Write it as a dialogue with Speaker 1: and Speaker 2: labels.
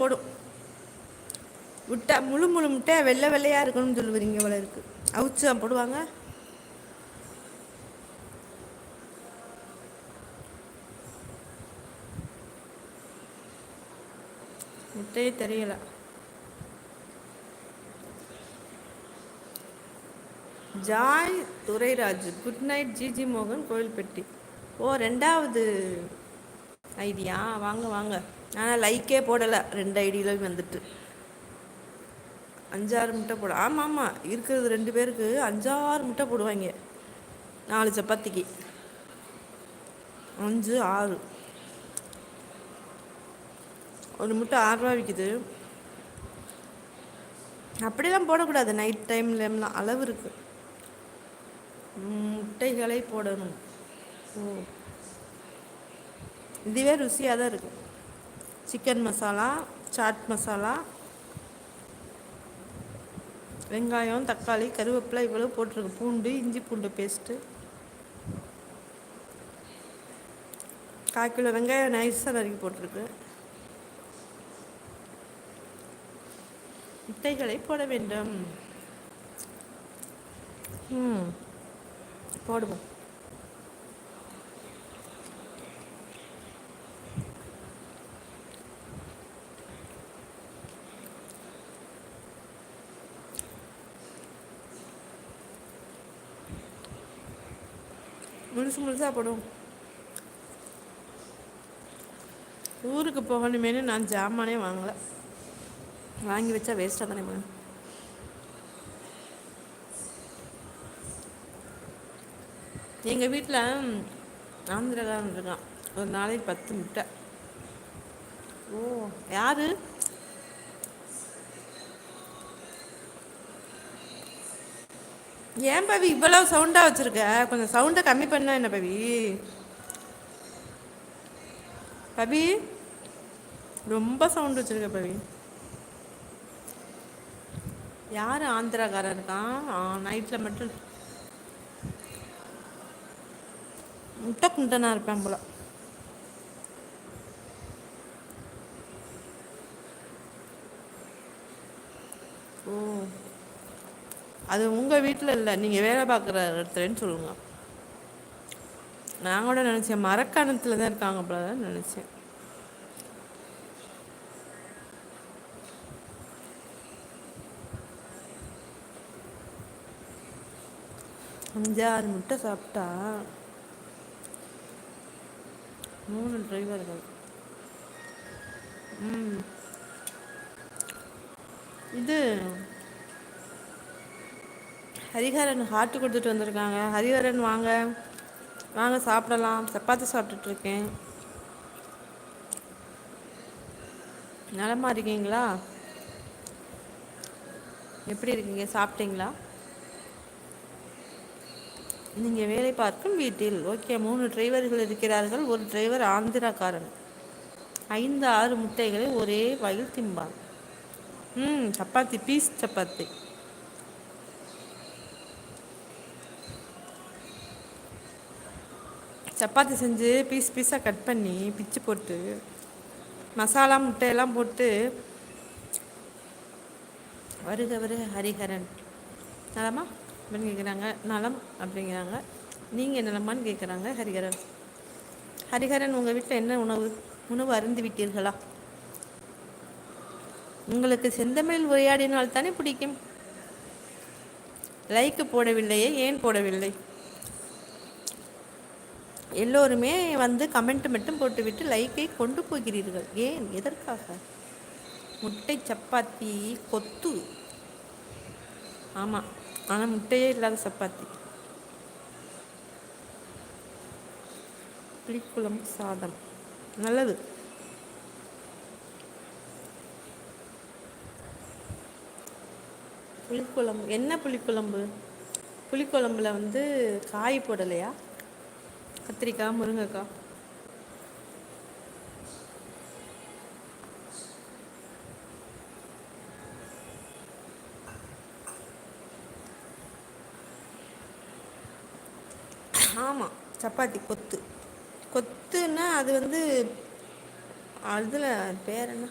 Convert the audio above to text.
Speaker 1: போடும். முட்டை முழு முழு முட்டை வெள்ளை வெள்ளையாக இருக்கணும்னு சொல்லுவீங்க இவ்வளோ இருக்குது அவுச்சு தான் போடுவாங்க. முட்டையே தெரியல. Joy Durairaj good night G G மோகன் கோயில்பட்டி. ஓ ரெண்டாவது ஐடியா? வாங்க வாங்க. ஆனால் லைக்கே போடலை. ரெண்டு ஐடியிலும் வந்துட்டு. அஞ்சாறு முட்டை போட. ஆமாம் ஆமாம் இருக்கிறது ரெண்டு பேருக்கு அஞ்சாறு முட்டை போடுவாங்க. நாலு சப்பாத்திக்கு. அஞ்சு ஆறு. ஒரு முட்டை ஆறுரூவா விற்கிது அப்படிலாம் போடக்கூடாது. நைட் டைம்லலாம் அளவு இருக்குது முட்டைகளை போடணும். ஓ. இதுவே ருசியாக தான் இருக்குது சிக்கன் மசாலா சாட் மசாலா வெங்காயம் தக்காளி கருவேப்பிலை இவ்வளோ போட்டிருக்கு. பூண்டு இஞ்சி பூண்டு பேஸ்ட்டு கால் கிலோ வெங்காயம் நைஸாக நறுக்கி போட்டிருக்கு. முட்டைகளை போட வேண்டும். ம் போடுவோம். முழுசு முழுசாக படும். ஊருக்கு போகணுமேனு நான் ஜாமானே வாங்கலை. வாங்கி வச்சா வேஸ்ட்டாக தானே போகணும் எங்கள் வீட்டில் ஆந்திரகாரன் இருக்கான். ஒரு நாளைக்கு பத்து முட்டை. ஓ யாரு? ஏன் பவி? இவ்வளோ சவுண்டாக வச்சுருக்க. கொஞ்சம் சவுண்டை கம்மி பண்ணா என்ன பவி? பவி? ரொம்ப சவுண்ட் வச்சுருக்க பவி. யார் ஆந்திராக்காரன் இருக்கான் நைட்டில் மட்டும். முட்டை குண்டனாக இருப்பேன் போல. ஓ. அது உங்கள் வீட்டில் இல்லை. நீங்கள் வேலை பார்க்குற இடத்துலன்னு சொல்லுங்க. நான் கூட நினச்சேன். மரக்கணத்தில் தான் இருக்காங்க போல தான் நினச்சேன். அஞ்சாறு முட்டை சாப்பிட்டா மூணு டிரைவர்கள் ம். இது ஹரிஹரன் ஹார்ட் கொடுத்துட்டு வந்திருக்காங்க. ஹரிஹரன் வாங்க. வாங்க சாப்பிடலாம். சப்பாத்தி சாப்பிட்டுட்ருக்கேன். நலமா இருக்கீங்களா? எப்படி இருக்கீங்க? சாப்பிட்டீங்களா? நீங்கள் வேலை பார்க்கும் வீட்டில். ஓகே மூணு டிரைவர்கள் இருக்கிறார்கள். ஒரு டிரைவர் ஆந்திராக்காரன். ஐந்து ஆறு முட்டைகளை ஒரே வயல் திம்பான். ம் சப்பாத்தி பீஸ் சப்பாத்தி. சப்பாத்தி செஞ்சு பீஸ் பீஸாக கட் பண்ணி பிச்சு போட்டு மசாலா முட்டையெல்லாம் போட்டு வருக வருக ஹரிஹரன். நலமா? அப்படின்னு கேட்குறாங்க நலம் அப்படிங்கிறாங்க. நீங்கள் நலமான்னு கேட்குறாங்க ஹரிஹரன். ஹரிஹரன் உங்கள் வீட்டில் என்ன உணவு? உணவு அருந்து விட்டீர்களா? உங்களுக்கு செந்தமிழில் உரையாடினால் தானே பிடிக்கும். லைக்கு போடவில்லையே ஏன் போடவில்லை? எல்லோருமே வந்து கமெண்ட் மட்டும் போட்டுவிட்டு லைக்கை கொண்டு போகிறீர்கள். ஏன்? எதற்காக? முட்டை சப்பாத்தி கொத்து. ஆமாம் ஆனால் முட்டையே இல்லாத சப்பாத்தி. புளிக்குழம்பு சாதம். நல்லது. புளிக்குழம்பு என்ன புளிக்குழம்பு? புளிக்குழம்புல வந்து காய் போடலையா? கத்திரிக்காய் முருங்கைக்காய். ஆமாம் சப்பாத்தி கொத்து. கொத்துன்னா அது வந்து அதில் பேர் என்ன?